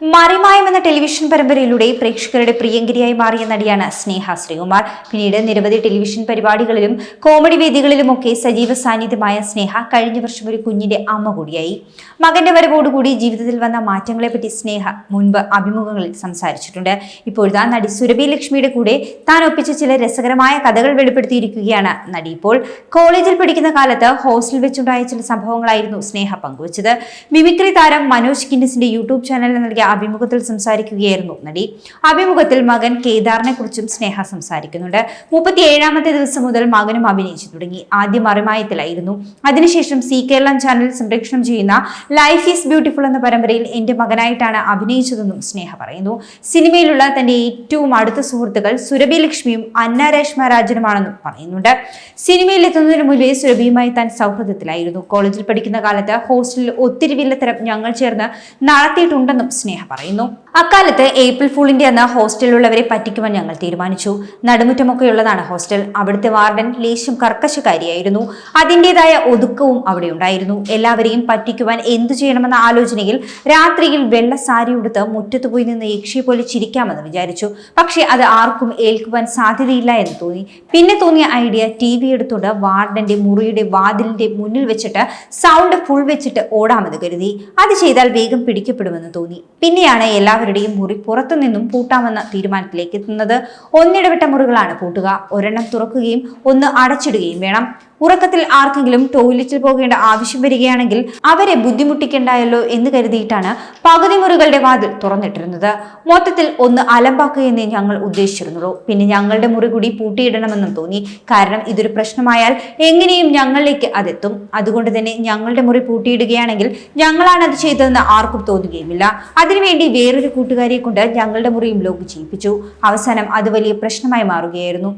മറിമായം എന്ന ടെലിവിഷൻ പരമ്പരയിലൂടെ പ്രേക്ഷകരുടെ പ്രിയങ്കരിയായി മാറിയ നടിയാണ് സ്നേഹ ശ്രീകുമാർ. പിന്നീട് നിരവധി ടെലിവിഷൻ പരിപാടികളിലും കോമഡി വേദികളിലുമൊക്കെ സജീവ സാന്നിധ്യമായ സ്നേഹ കഴിഞ്ഞ വർഷം ഒരു കുഞ്ഞിന്റെ അമ്മ കൂടിയായി. മകന്റെ വരവോടുകൂടി ജീവിതത്തിൽ വന്ന മാറ്റങ്ങളെപ്പറ്റി സ്നേഹ മുൻപ് അഭിമുഖങ്ങളിൽ സംസാരിച്ചിട്ടുണ്ട്. ഇപ്പോഴത്തെ നടി സുരഭി ലക്ഷ്മിയുടെ കൂടെ താൻ ഒപ്പിച്ച ചില രസകരമായ കഥകൾ വെളിപ്പെടുത്തിയിരിക്കുകയാണ് നടി. ഇപ്പോൾ കോളേജിൽ പഠിക്കുന്ന കാലത്ത് ഹോസ്റ്റലിൽ വെച്ചുണ്ടായ ചില സംഭവങ്ങളായിരുന്നു സ്നേഹ പങ്കുവച്ചത്. മിമിക്രി താരം മനോജ് കിൻഡിസിന്റെ യൂട്യൂബ് ചാനലിൽ നൽകിയ അഭിമുഖത്തിൽ സംസാരിക്കുകയായിരുന്നു നടി. അഭിമുഖത്തിൽ മകൻ കേദാറിനെ കുറിച്ചും സ്നേഹ സംസാരിക്കുന്നുണ്ട്. മുപ്പത്തി ഏഴാമത്തെ ദിവസം മുതൽ മകനും അഭിനയിച്ചു തുടങ്ങി. ആദ്യം മറിമായത്തിലായിരുന്നു. അതിനുശേഷം സി കേരളം ചാനൽ സംപ്രേക്ഷണം ചെയ്യുന്ന ലൈഫ് ഈസ് ബ്യൂട്ടിഫുൾ എന്ന പരമ്പരയിൽ എന്റെ മകനായിട്ടാണ് അഭിനയിച്ചതെന്നും സ്നേഹ പറയുന്നു. സിനിമയിലുള്ള തന്റെ ഏറ്റവും അടുത്ത സുഹൃത്തുക്കൾ സുരഭി ലക്ഷ്മിയും അന്ന രേഷ്മ രാജനുമാണെന്നും പറയുന്നുണ്ട്. സിനിമയിൽ എത്തുന്നതിന് മുമ്പേ സുരഭിയുമായി താൻ സൗഹൃദത്തിലായിരുന്നു. കോളേജിൽ പഠിക്കുന്ന കാലത്ത് ഹോസ്റ്റലിൽ ഒത്തിരി വില്ലത്തരം ഞങ്ങൾ ചേർന്ന് നടത്തിയിട്ടുണ്ടെന്നും സ്നേഹ പറയുന്നു. അക്കാലത്ത് ഏപ്രിൽ ഫൂളിന്റെ എന്ന ഹോസ്റ്റലിലുള്ളവരെ പറ്റിക്കുവാൻ ഞങ്ങൾ തീരുമാനിച്ചു. നടുമുറ്റമൊക്കെയുള്ളതാണ് ഹോസ്റ്റൽ. അവിടുത്തെ വാർഡൻ ലേശം കർക്കശക്കാരിയായിരുന്നു. അതിന്റെതായ ഒതുക്കവും അവിടെ ഉണ്ടായിരുന്നു. എല്ലാവരെയും പറ്റിക്കുവാൻ എന്തു ചെയ്യണമെന്ന ആലോചനയിൽ രാത്രിയിൽ വെള്ള സാരി ഉടുത്ത് മുറ്റത്ത് പോയി നിന്ന് യക്ഷിയെ പോലെ ചിരിക്കാമെന്ന് വിചാരിച്ചു. പക്ഷേ അത് ആർക്കും ഏൽക്കുവാൻ സാധ്യതയില്ല എന്ന് തോന്നി. പിന്നെ തോന്നിയ ഐഡിയ ടി വി എടുത്തുകൊണ്ട് വാർഡന്റെ മുറിയുടെ വാതിലിന്റെ മുന്നിൽ വെച്ചിട്ട് സൗണ്ട് ഫുൾ വെച്ചിട്ട് ഓടാമെന്ന് കരുതി. അത് ചെയ്താൽ വേഗം പിടിക്കപ്പെടുമെന്ന് തോന്നി. പിന്നെയാണ് എല്ലാവരുടെയും മുറി പുറത്തു നിന്നും പൂട്ടാമെന്ന തീരുമാനത്തിലേക്ക് എത്തുന്നത്. ഒന്നിടവിട്ട മുറികളാണ് പൂട്ടുക. ഒരെണ്ണം തുറക്കുകയും ഒന്ന് അടച്ചിടുകയും വേണം. ഉറക്കത്തിൽ ആർക്കെങ്കിലും ടോയ്ലറ്റിൽ പോകേണ്ട ആവശ്യം വരികയാണെങ്കിൽ അവരെ ബുദ്ധിമുട്ടിക്കണ്ടായല്ലോ എന്ന് കരുതിയിട്ടാണ് പകുതി മുറികളുടെ വാതിൽ തുറന്നിട്ടിരുന്നത്. മൊത്തത്തിൽ ഒന്ന് അലമ്പാക്കുകയെന്നേ ഞങ്ങൾ ഉദ്ദേശിച്ചിരുന്നുള്ളൂ. പിന്നെ ഞങ്ങളുടെ മുറി കൂടി പൂട്ടിയിടണമെന്നും തോന്നി. കാരണം ഇതൊരു പ്രശ്നമായാൽ എങ്ങനെയും ഞങ്ങളിലേക്ക് അതെത്തും. അതുകൊണ്ട് തന്നെ ഞങ്ങളുടെ മുറി പൂട്ടിയിടുകയാണെങ്കിൽ ഞങ്ങളാണ് അത് ചെയ്തതെന്ന് ആർക്കും തോന്നുകയുമില്ല. അതിനുവേണ്ടി വേറൊരു കൂട്ടുകാരിയെ കൊണ്ട് ഞങ്ങളുടെ മുറിയും ലോക്ക് ചെയ്യിപ്പിച്ചു. അവസാനം അത് വലിയ പ്രശ്നമായി മാറുകയായിരുന്നു.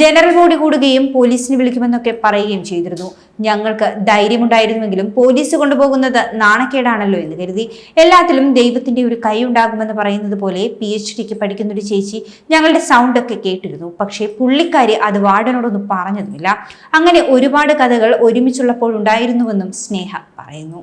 ജനറൽ മോഡി കൂടുകയും പോലീസിനെ വിളിക്കുമെന്നൊക്കെ പറയുകയും ചെയ്തിരുന്നു. ഞങ്ങൾക്ക് ധൈര്യമുണ്ടായിരുന്നുവെങ്കിലും പോലീസ് കൊണ്ടുപോകുന്നത് നാണക്കേടാണല്ലോ എന്ന് കരുതി. എല്ലാത്തിലും ദൈവത്തിന്റെ ഒരു കൈ ഉണ്ടാകുമെന്ന് പറയുന്നത് പോലെ പി എച്ച് ഡിക്ക് പഠിക്കുന്ന ഒരു ചേച്ചി ഞങ്ങളുടെ സൗണ്ട് ഒക്കെ കേട്ടിരുന്നു. പക്ഷേ പുള്ളിക്കാരി അത് വാർഡനോടൊന്നും പറഞ്ഞതുമില്ല. അങ്ങനെ ഒരുപാട് കഥകൾ ഒരുമിച്ചുള്ളപ്പോൾ ഉണ്ടായിരുന്നുവെന്നും സ്നേഹ പറയുന്നു.